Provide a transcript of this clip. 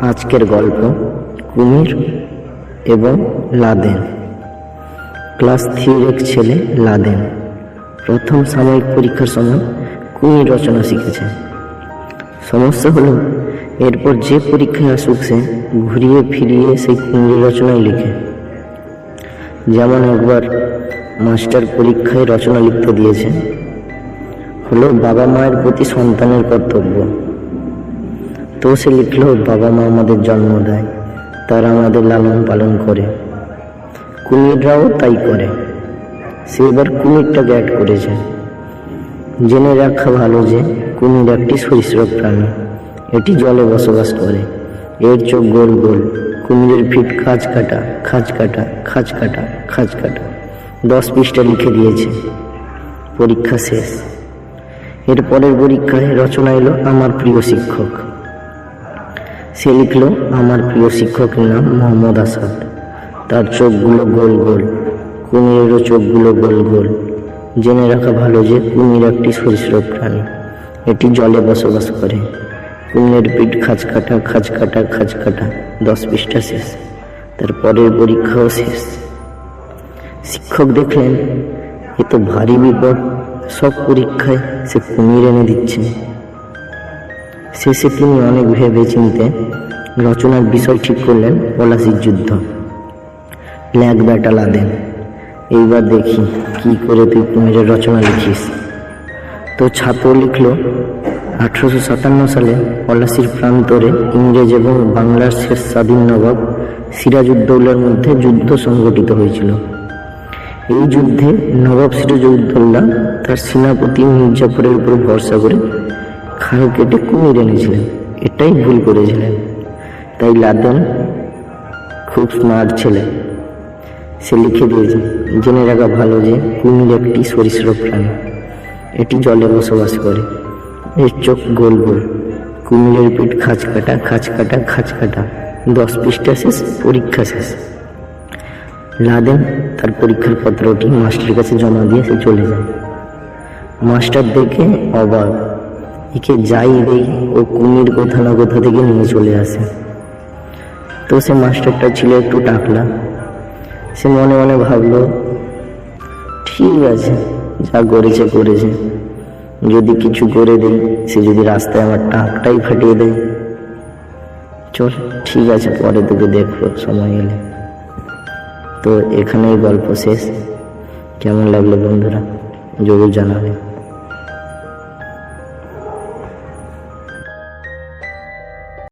আজকের গল্প কুমির এবং লাদেন। ক্লাস থ্রির এক ছেলে লাদেন। প্রথম সাময়িক পরীক্ষার সময় কুমির রচনা শিখেছে সমস্যা হলো, এরপর যে পরীক্ষায় আসুক সে ঘুরিয়ে ফিরিয়ে সেই কুমির রচনায় লিখে। যেমন একবার মাস্টার পরীক্ষায় রচনা লিখতে দিয়েছে হলো বাবা মায়ের প্রতি সন্তানের কর্তব্য। তো সে লিখলো বাবা মা আমাদের জন্ম দেয়, তারা আমাদের লালন পালন করে। কুমিররাও তাই করে। সে এবার কুমিরটাকে অ্যাড করেছে। জেনে রাখা ভালো যে, কুমির একটি সরীসৃপ প্রাণী। এটি জলে বসবাস করে। এর চোখ গোল গোল। কুমিরের পিঠ খাঁজ কাটা খাঁজ কাটা খাঁজ কাটা খাঁজ কাটা। দশ পৃষ্ঠা লিখে দিয়েছে। পরীক্ষা শেষ। এর পরের পরীক্ষায় রচনা এলো আমার প্রিয় শিক্ষক। সে লিখলো, আমার প্রিয় শিক্ষকের নাম মোহাম্মদ আসাদ। তার চোখগুলো গোল গোল, কুমিরেরও চোখগুলো গোল গোল। জেনে রাখা ভালো যে কুমির একটি সরীসৃপ প্রাণী। এটি জলে বসবাস করে। কুমিরের পিঠ খাঁজ কাটা খাঁজ কাটা খাঁজ কাটা দশ পৃষ্ঠা শেষ। তার পরের পরীক্ষাও শেষ। শিক্ষক দেখলেন, এ তো ভারী বিপদ। সব পরীক্ষায় সে কুমির এনে দিচ্ছে। শেষে তিনি অনেক ভেবে চিনতে রচনার বিষয় ঠিক করলেন পলাশির যুদ্ধ। ল্যাগ ব্যাটা লাদেন এইবার দেখি কি করে তুই কুমিরের রচনা লিখিস। তো ছাত্র লিখল, আঠারোশো সাতান্ন সালে পলাশির প্রান্তরে ইংরেজ এবং বাংলার শেষ স্বাধীন নবাব সিরাজউদ্দৌলার মধ্যে যুদ্ধ সংঘটিত হয়েছিল। এই যুদ্ধে নবাব সিরাজউদ্দৌলা তার সেনাপতি মির্জাফরের উপর ভরসা করে খাল কেটে কুমির এনেছিলেন। এটাই ভুল করেছিলেন। তাই লাদেন খুব স্মার্ট ছেলে। সে লিখে দিয়েছে, জেনে রাখা ভালো যে কুমির একটি সরীসৃপ প্রাণী। এটি জলে বসবাস করে। এর চোখ গোল গোল। কুমিরের পিঠ খাঁচ কাটা খাঁচ কাটা খাঁচ কাটা। দশ পৃষ্ঠা শেষ, পরীক্ষা শেষ। লাদেন তার পরীক্ষার পত্রটি মাস্টারের কাছে জমা দিয়ে সে চলে যায়। মাস্টার দেখে অবাক। একে যাই দেই, ও কুমির কোথা না কোথা থেকে নিয়ে চলে আসে। তো সে মাস্টারটা ছিল একটু টাকলা সে মনে মনে ভাবলো, ঠিক আছে, যা করেছে করেছে। যদি কিছু করে দেই, সে যদি রাস্তায় আমার টাকটাই ফাটিয়ে দেয়। চল, ঠিক আছে, পরে তোকে দেখব, সময় এলে। তো এখানেই গল্প শেষ। কেমন লাগল বন্ধুরা? জরুর জানাবে।